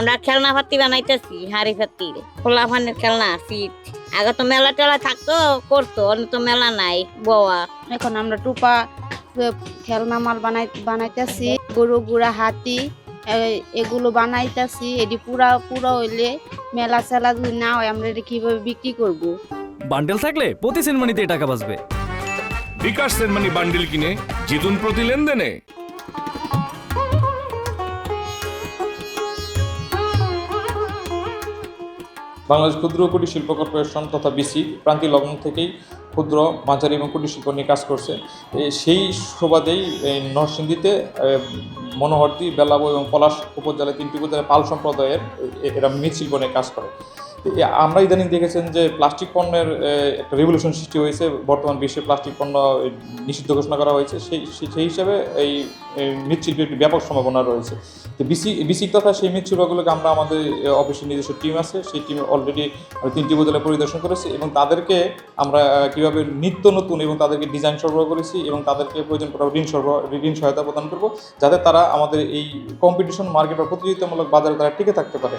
আমরা খেলনা ফাত্তি বানাইতেছি হাড়ি ফাত্তি খোলা ফানের খেলনা সিট। আগে তো মেলা টেলা থাকতো করতো অন্য তো মেলা নাই বোয়া। এখন আমরা টুপা খেলনা মাল বানাই বানাইতেছি গরু গুড়া হাতি এগুলো বানাইতেছি এটি পুরা পুরা হইলে মেলা সেলা যদি না হয় আমরা এটা কীভাবে বিক্রি করব। বান্ডেল থাকলে প্রতি সেনমানিতে টাকা বাঁচবে। বিকাশ সেনমানি বান্ডেল কিনে জিতুন প্রতি লেনদেনে। বাংলাদেশ ক্ষুদ্র কুটির শিল্প কর্পোরেশন তথা বিসি প্রান্তি লগ্ন থেকেই ক্ষুদ্র, মাঝারি এবং কুটির শিল্প নিয়ে কাজ করছে। সেই সুবাদেই নরসিংদীতে মনোহরদী, বেলাবো এবং পলাশ উপজেলায় তিনটি উপজেলায় পাল সম্প্রদায়ের এরা মৃৎশিল্প নিয়ে কাজ করে। আমরা ইদানিং দেখেছেন যে প্লাস্টিক পণ্যের একটা রেভলিউশন সৃষ্টি হয়েছে। বর্তমান বিশ্বে প্লাস্টিক পণ্য নিষিদ্ধ ঘোষণা করা হয়েছে। সেই সেই- হিসাবে এই মৃৎশিল্পের একটি ব্যাপক সম্ভাবনা রয়েছে। তো বিসি বিসি তথা সেই মৃৎশিল্পগুলোকে আমরা আমাদের অফিসের নিজস্ব টিম আছে। সেই টিম অলরেডি তিনটি উপজেলা পরিদর্শন করেছি এবং তাদেরকে আমরা কীভাবে নিত্য নতুন এবং তাদেরকে ডিজাইন সরবরাহ করেছি এবং তাদেরকে প্রয়োজন পড়া ঋণ সরবরাহ, ঋণ সহায়তা প্রদান করব, যাতে তারা আমাদের এই কম্পিটিশন মার্কেট বা প্রতিযোগিতামূলক বাজারে তারা টিকে থাকতে পারে।